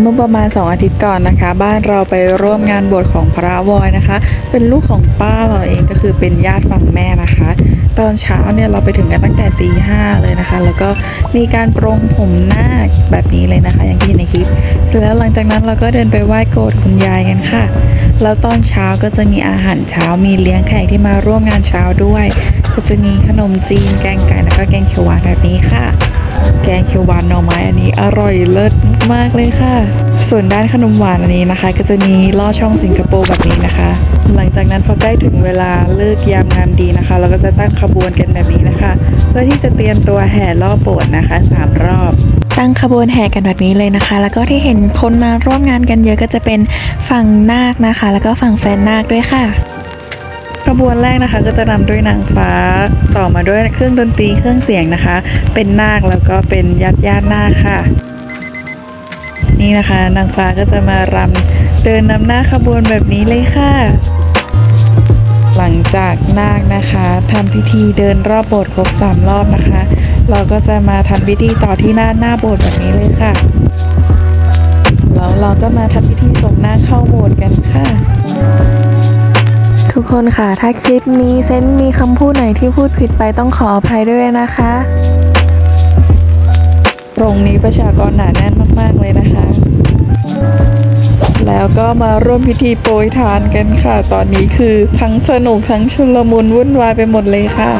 เมื่อประมาณ 2 อาทิตย์ก่อนนะคะ บ้านเราไปร่วมงานบวชของพระวอยนะคะ เป็นลูกของป้าเราเองก็คือเป็นญาติฝั่งแม่นะคะ ตอนเช้าเนี่ยเราไปถึงกันตั้งแต่ตีห้าเลยนะคะ แล้วก็มีการปรงผมนาคแบบนี้เลยนะคะ อย่างที่เห็นในคลิปเสร็จแล้วหลังจากนั้นเราก็เดินไปไหว้โกรธคุณยายกันค่ะ แล้วตอนเช้าก็จะมีอาหารเช้ามีเลี้ยงแขกที่มาร่วมงานเช้าด้วยก็จะมีขนมจีนแกงไก่แล้วก็แกงเขียวหวานแบบนี้ค่ะ แกงเขียวหวานหน่อไม้อันนี้อร่อยเลิศมากเลยค่ะส่วนด้านขนมหวานอันนี้นะคะ ก็จะมีล่อช่องสิงคโปร์แบบนี้นะคะ หลังจากนั้นพอใกล้ถึงเวลาเลิกยามงามดีนะคะ เราก็จะตั้งขบวนกันแบบนี้นะคะ เพื่อที่จะเตรียมตัวแห่ล่อโบสถ์นะคะสามรอบ ตั้งขบวนแห่กันแบบนี้เลยนะคะ แล้วก็ที่เห็นคนมาร่วมงานกันเยอะก็จะเป็นฝั่งนาคนะคะ แล้วก็ฝั่งแฟนนาคด้วยค่ะขบวนแรกนะคะก็จะนำด้วยนางฟ้าต่อมาด้วยเครื่องดนตรีเครื่องเสียงนะคะ เป็นนาคแล้วก็เป็นญาติญาตินาคค่ะ นี่นะคะ นางฟ้าก็จะมารำเดินนำหน้าขบวนแบบนี้เลยค่ะ หลังจากนาคนะคะทำพิธีเดินรอบโบสถ์ครบสามรอบนะคะ เราก็จะมาทำพิธีต่อที่หน้าหน้าโบสถ์แบบนี้เลยค่ะแล้วเราก็มาทำพิธีส่งนาคเข้าโบสถ์กันค่ะทุกคนค่ะ ถ้าคลิปนี้เซนมีคำพูดไหนที่พูดผิดไปต้องขออภัยด้วยนะคะ ตรงนี้ประชากรหนาแน่นมาก ๆ เลยนะคะ แล้วก็มาร่วมพิธีโปรยทานกันค่ะ ตอนนี้คือทั้งสนุกทั้งชุลมุนวุ่นวายไปหมดเลยค่ะ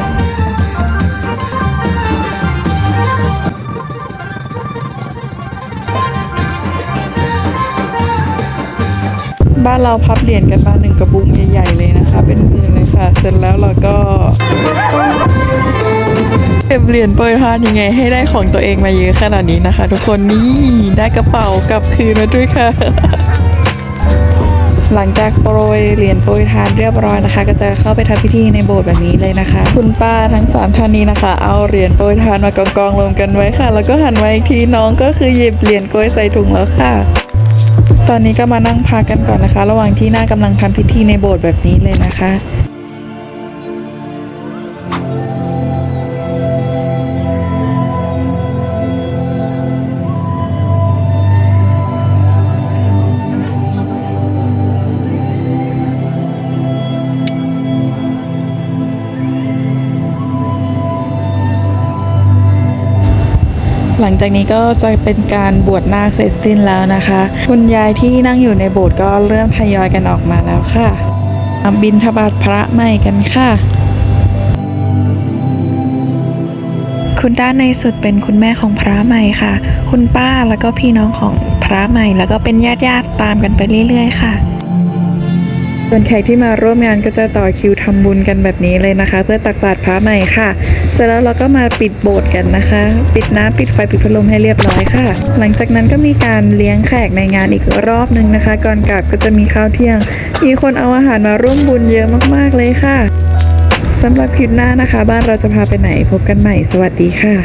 บ้านเราพับเหรียญกันมาหนึ่งกระบุงใหญ่ๆเลยนะคะ เป็นหมื่นเลยค่ะ เสร็จแล้วเราก็ เก็บเหรียญโปรยทานยังไง ให้ได้ของตัวเองมาเยอะขนาดนี้นะคะ ทุกคนนี่ได้กระเป๋ากลับคืนมาด้วยค่ะ หลังจากโปรยเหรียญโปรยทานเรียบร้อยนะคะ ก็จะเข้าไปทำพิธีในโบสถ์แบบนี้เลยนะคะ คุณป้าทั้งสามท่านนี้นะคะ เอาเหรียญโปรยทานมากองกองรวมกันไว้ค่ะ แล้วก็หันมาอีกทีน้องก็คือหยิบเหรียญโกยใส่ถุงแล้วค่ะตอนนี้ก็มานั่งพักกันก่อนนะคะ ระหว่างที่หน้ากำลังทำพิธีในโบสถ์แบบนี้เลยนะคะ หลังจากนี้ก็จะเป็นการบวชนาคเสร็จสิ้นแล้วนะคะ คุณยายที่นั่งอยู่ในโบสถ์ก็เริ่มทยอยกันออกมาแล้วค่ะบินทบาทพระใหม่กันค่ะ คุณด้านในสุดเป็นคุณแม่ของพระใหม่ค่ะ คุณป้าแล้วก็พี่น้องของพระใหม่ แล้วก็เป็นญาติญาติๆตามกันไปเรื่อยๆ ค่ะ ส่วนแขกที่มาร่วมงานก็จะต่อคิวทำบุญกันแบบนี้เลยนะคะ เพื่อตักบาตรพระใหม่ค่ะ เสร็จแล้วเราก็มาปิดโบสถ์กันนะคะ ปิดน้ำปิดไฟปิดพัดลมให้เรียบร้อยค่ะ หลังจากนั้นก็มีการเลี้ยงแขกในงานอีกรอบหนึ่งนะคะ ก่อนกลับก็จะมีข้าวเที่ยง มีคนเอาอาหารมาร่วมบุญเยอะมากๆเลยค่ะสำหรับคลิปหน้านะคะ บ้านเราจะพาไปไหนพบกันใหม่ สวัสดีค่ะ